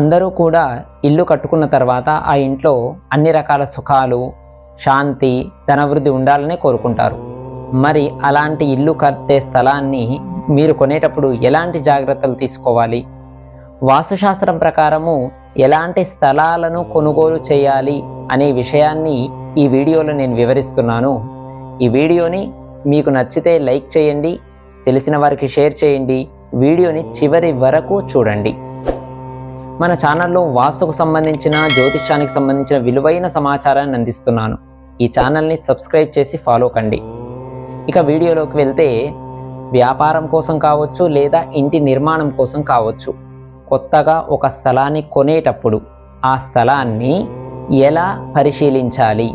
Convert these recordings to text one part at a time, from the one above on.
అందరూ కూడా ఇల్లు కట్టుకున్న తర్వాత ఆ ఇంట్లో అన్ని రకాల సుఖాలు శాంతి ధనవృద్ధి ఉండాలని కోరుకుంటారు. మరి అలాంటి ఇల్లు కట్టే స్థలాన్ని మీరు కొనేటప్పుడు ఎలాంటి జాగ్రత్తలు తీసుకోవాలి? వాస్తుశాస్త్రం ప్రకారము ఎలాంటి స్థలాలను కొనుగోలు చేయాలి అనే విషయాన్ని ఈ వీడియోలో నేను వివరిస్తున్నాను. ఈ వీడియోని మీకు నచ్చితే లైక్ చేయండి తెలిసిన వారికి షేర్ చేయండి వీడియోని చివరి వరకు చూడండి. మన ఛానల్లో వాస్తుకు సంబంధించిన జ్యోతిష్యానికి సంబంధించిన విలువైన సమాచారాన్ని అందిస్తున్నాను. ఈ ఛానల్ని సబ్స్క్రైబ్ చేసి ఫాలో కండి. ఇక వీడియోలోకి వెళ్తే వ్యాపారం కోసం కావచ్చు లేదా ఇంటి నిర్మాణం కోసం కావచ్చు. కొత్తగా ఒక స్థలాన్ని కొనేటప్పుడు ఆ స్థలాన్ని ఎలా పరిశీలించాలి?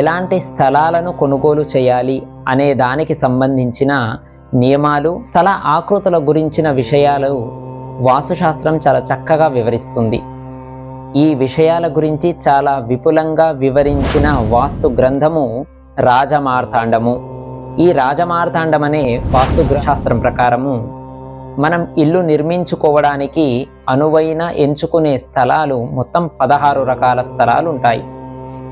ఎలాంటి స్థలాలను కొనుగోలు చేయాలి అనే దానికి సంబంధించిన నియమాలు స్థల ఆకృతుల గురించిన విషయాలు వాస్తుశాస్త్రం చాలా చక్కగా వివరిస్తుంది. ఈ విషయాల గురించి చాలా విపులంగా వివరించిన వాస్తు గ్రంథము రాజమార్తాండము. ఈ రాజమార్తాండం అనే వాస్తు శాస్త్రం ప్రకారము మనం ఇల్లు నిర్మించుకోవడానికి అనువైన ఎంచుకునే స్థలాలు మొత్తం పదహారు రకాల స్థలాలు ఉంటాయి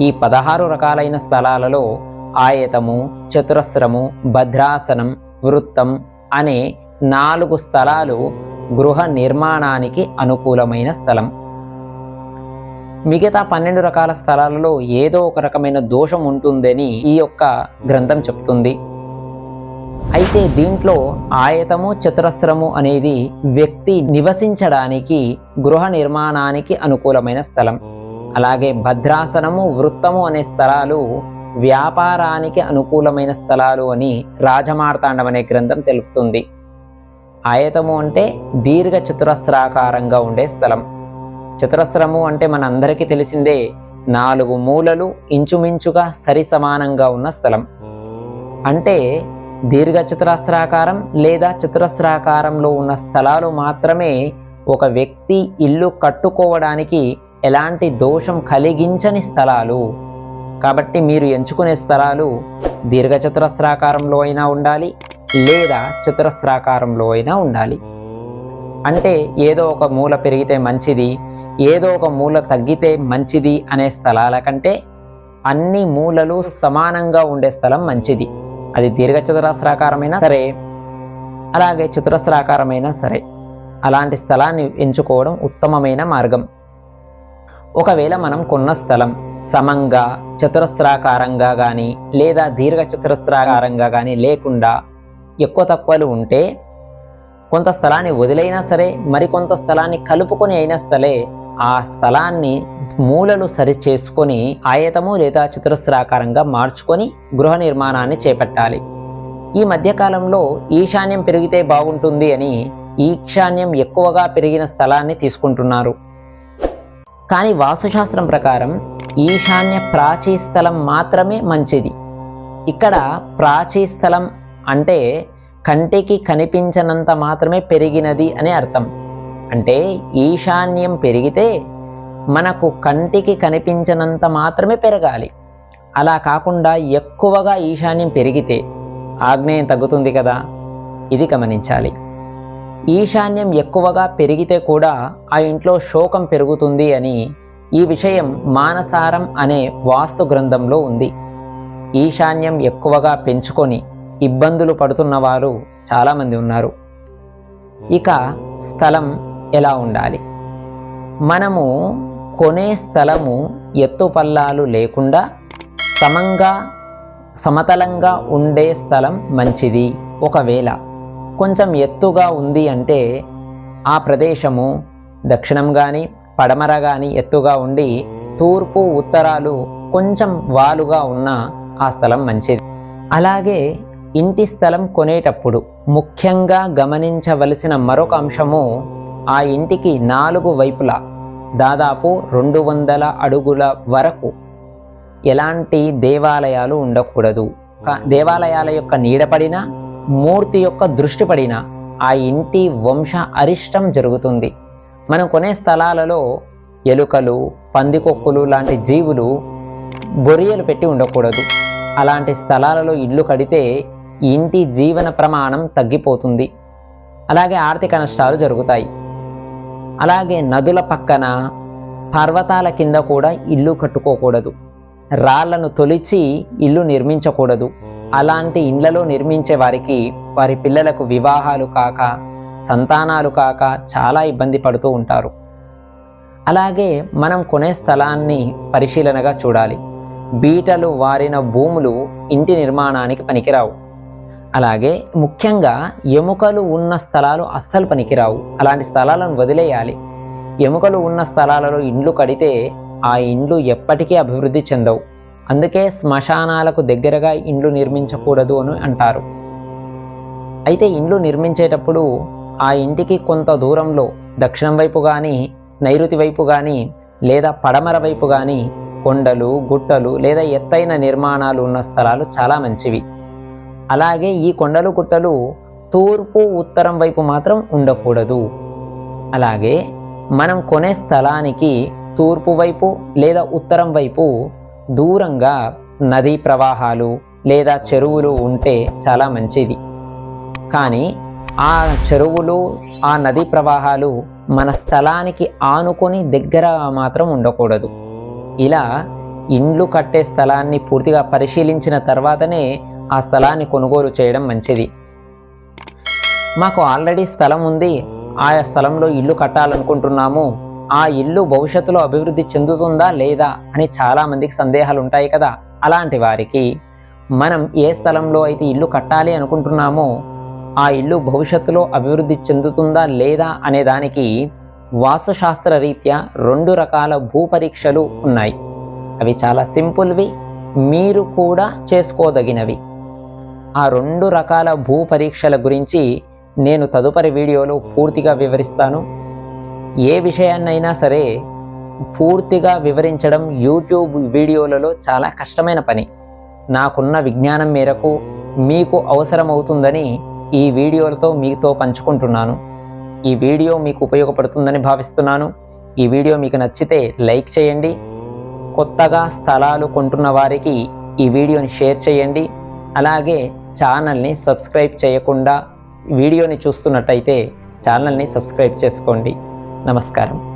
ఈ పదహారు రకాలైన స్థలాలలో ఆయతము చతురస్రము భద్రాసనం వృత్తం అనే నాలుగు స్థలాలు గృహ నిర్మాణానికి అనుకూలమైన స్థలం. మిగతా పన్నెండు రకాల స్థలాలలో ఏదో ఒక రకమైన దోషం ఉంటుందని ఈ యొక్క గ్రంథం చెప్తుంది. అయితే దీంట్లో ఆయతము చతురస్రము అనేది వ్యక్తి నివసించడానికి గృహ నిర్మాణానికి అనుకూలమైన స్థలం. అలాగే భద్రాసనము వృత్తము అనే స్థలాలు వ్యాపారానికి అనుకూలమైన స్థలాలు అని రాజమార్తాండం అనే గ్రంథం తెలుపుతుంది. ఆయతము అంటే దీర్ఘ చతురస్రాకారంగా ఉండే స్థలం. చతురస్రము అంటే మన అందరికీ తెలిసిందే నాలుగు మూలలు ఇంచుమించుగా సరి సమానంగా ఉన్న స్థలం. అంటే దీర్ఘ చతురస్రాకారం లేదా చతురస్రాకారంలో ఉన్న స్థలాలు మాత్రమే ఒక వ్యక్తి ఇల్లు కట్టుకోవడానికి ఎలాంటి దోషం కలిగించని స్థలాలు. కాబట్టి మీరు ఎంచుకునే స్థలాలు దీర్ఘచతురస్రాకారంలో అయినా ఉండాలి లేదా చతురస్రాకారంలో అయినా ఉండాలి. అంటే ఏదో ఒక మూల పెరిగితే మంచిది ఏదో ఒక మూల తగ్గితే మంచిది అనే స్థలాల కంటే అన్ని మూలలు సమానంగా ఉండే స్థలం మంచిది. అది దీర్ఘ చతురస్రాకారమైనా సరే అలాగే చతురస్రాకారమైనా సరే అలాంటి స్థలాన్ని ఎంచుకోవడం ఉత్తమమైన మార్గం. ఒకవేళ మనం కొన్న స్థలం సమంగా చతురస్రాకారంగా కానీ లేదా దీర్ఘ చతురస్రాకారంగా కానీ లేకుండా ఎక్కువ తక్కువలు ఉంటే కొంత స్థలాన్ని వదిలైనా సరే మరికొంత స్థలాన్ని కలుపుకొని అయినా సరే ఆ స్థలాన్ని మూలలు సరి చేసుకొని ఆయతము లేదా చతురస్రాకారంగా మార్చుకొని గృహ నిర్మాణాన్ని చేపట్టాలి. ఈ మధ్యకాలంలో ఈశాన్యం పెరిగితే బాగుంటుంది అని ఈశాన్యం ఎక్కువగా పెరిగిన స్థలాన్ని తీసుకుంటున్నారు. కానీ వాస్తుశాస్త్రం ప్రకారం ఈశాన్య ప్రాచీ స్థలం మాత్రమే మంచిది. ఇక్కడ ప్రాచీ స్థలం అంటే కంటికి కనిపించనంత మాత్రమే పెరిగినది అని అర్థం. అంటే ఈశాన్యం పెరిగితే మనకు కంటికి కనిపించనంత మాత్రమే పెరగాలి. అలా కాకుండా ఎక్కువగా ఈశాన్యం పెరిగితే ఆగ్నేయం తగ్గుతుంది కదా. ఇది గమనించాలి. ఈశాన్యం ఎక్కువగా పెరిగితే కూడా ఆ ఇంట్లో శోకం పెరుగుతుంది అని ఈ విషయం మానసారం అనే వాస్తు గ్రంథంలో ఉంది. ఈశాన్యం ఎక్కువగా పెంచుకొని ఇబ్బందులు పడుతున్న వారు చాలామంది ఉన్నారు. ఇక స్థలం ఎలా ఉండాలి? మనము కొనే స్థలము ఎత్తుపల్లాలు లేకుండా సమంగా సమతలంగా ఉండే స్థలం మంచిది. ఒకవేళ కొంచెం ఎత్తుగా ఉంది అంటే ఆ ప్రదేశము దక్షిణం కానీ పడమర కానీ ఎత్తుగా ఉండి తూర్పు ఉత్తరాలు కొంచెం వాలుగా ఉన్న ఆ స్థలం మంచిది. అలాగే ఇంటి స్థలం కొనేటప్పుడు ముఖ్యంగా గమనించవలసిన మరొక అంశము ఆ ఇంటికి నాలుగు వైపులా దాదాపు రెండు వందల అడుగుల వరకు ఎలాంటి దేవాలయాలు ఉండకూడదు. దేవాలయాల యొక్క నీడపడిన మూర్తి యొక్క దృష్టి పడిన ఆ ఇంటి వంశ అరిష్టం జరుగుతుంది. మనం కొనే స్థలాలలో ఎలుకలు పందికొక్కులు లాంటి జీవులు బొరియలు పెట్టి ఉండకూడదు. అలాంటి స్థలాలలో ఇల్లు కడితే ఇంటి జీవన ప్రమాణం తగ్గిపోతుంది. అలాగే ఆర్థిక నష్టాలు జరుగుతాయి. అలాగే నదుల పక్కన పర్వతాల కింద కూడా ఇల్లు కట్టుకోకూడదు. రాళ్ళను తొలిచి ఇల్లు నిర్మించకూడదు. అలాంటి ఇండ్లలో నిర్మించే వారికి వారి పిల్లలకు వివాహాలు కాక సంతానాలు కాక చాలా ఇబ్బంది పడుతూ ఉంటారు. అలాగే మనం కొనే స్థలాన్ని పరిశీలనగా చూడాలి. బీటలు వారిన భూములు ఇంటి నిర్మాణానికి పనికిరావు. అలాగే ముఖ్యంగా ఎముకలు ఉన్న స్థలాలు అస్సలు పనికిరావు. అలాంటి స్థలాలను వదిలేయాలి. ఎముకలు ఉన్న స్థలాలలో ఇండ్లు కడితే ఆ ఇండ్లు ఎప్పటికీ అభివృద్ధి చెందవు. అందుకే శ్మశానాలకు దగ్గరగా ఇండ్లు నిర్మించకూడదు అని అంటారు. అయితే ఇండ్లు నిర్మించేటప్పుడు ఆ ఇంటికి కొంత దూరంలో దక్షిణం వైపు కానీ నైరుతి వైపు కానీ లేదా పడమర వైపు కానీ కొండలు గుట్టలు లేదా ఎత్తైన నిర్మాణాలు ఉన్న స్థలాలు చాలా మంచివి. అలాగే ఈ కొండలు గుట్టలు తూర్పు ఉత్తరం వైపు మాత్రం ఉండకూడదు. అలాగే మనం కొనే స్థలానికి తూర్పు వైపు లేదా ఉత్తరం వైపు దూరంగా నదీ ప్రవాహాలు లేదా చెరువులు ఉంటే చాలా మంచిది. కానీ ఆ చెరువులు ఆ నదీ ప్రవాహాలు మన స్థలానికి ఆనుకొని దగ్గర మాత్రం ఉండకూడదు. ఇలా ఇండ్లు కట్టే స్థలాన్ని పూర్తిగా పరిశీలించిన తర్వాతనే ఆ స్థలాన్ని కొనుగోలు చేయడం మంచిది. మాకు ఆల్రెడీ స్థలం ఉంది. ఆయా స్థలంలో ఇల్లు కట్టాలనుకుంటున్నాము. ఆ ఇల్లు భవిష్యత్తులో అభివృద్ధి చెందుతుందా లేదా అని చాలామందికి సందేహాలు ఉంటాయి కదా. అలాంటి వారికి మనం ఏ స్థలంలో అయితే ఇల్లు కట్టాలి అనుకుంటున్నామో ఆ ఇల్లు భవిష్యత్తులో అభివృద్ధి చెందుతుందా లేదా అనే దానికి వాస్తుశాస్త్ర రీత్యా రెండు రకాల భూ పరీక్షలు ఉన్నాయి. అవి చాలా సింపుల్వి మీరు కూడా చేసుకోదగినవి. ఆ రెండు రకాల భూ పరీక్షల గురించి నేను తదుపరి వీడియోలో పూర్తిగా వివరిస్తాను. ఏ విషయాన్నైనా సరే పూర్తిగా వివరించడం యూట్యూబ్ వీడియోలలో చాలా కష్టమైన పని. నాకున్న విజ్ఞానం మేరకు మీకు అవసరమవుతుందని ఈ వీడియోలతో మీతో పంచుకుంటున్నాను. ఈ వీడియో మీకు ఉపయోగపడుతుందని భావిస్తున్నాను. ఈ వీడియో మీకు నచ్చితే లైక్ చేయండి. కొత్తగా స్థలాలు కొంటున్న వారికి ఈ వీడియోని షేర్ చేయండి. అలాగే ఛానల్ని సబ్స్క్రైబ్ చేయకుండా వీడియోని చూస్తున్నట్టయితే ఛానల్ని సబ్స్క్రైబ్ చేసుకోండి. నమస్కారం.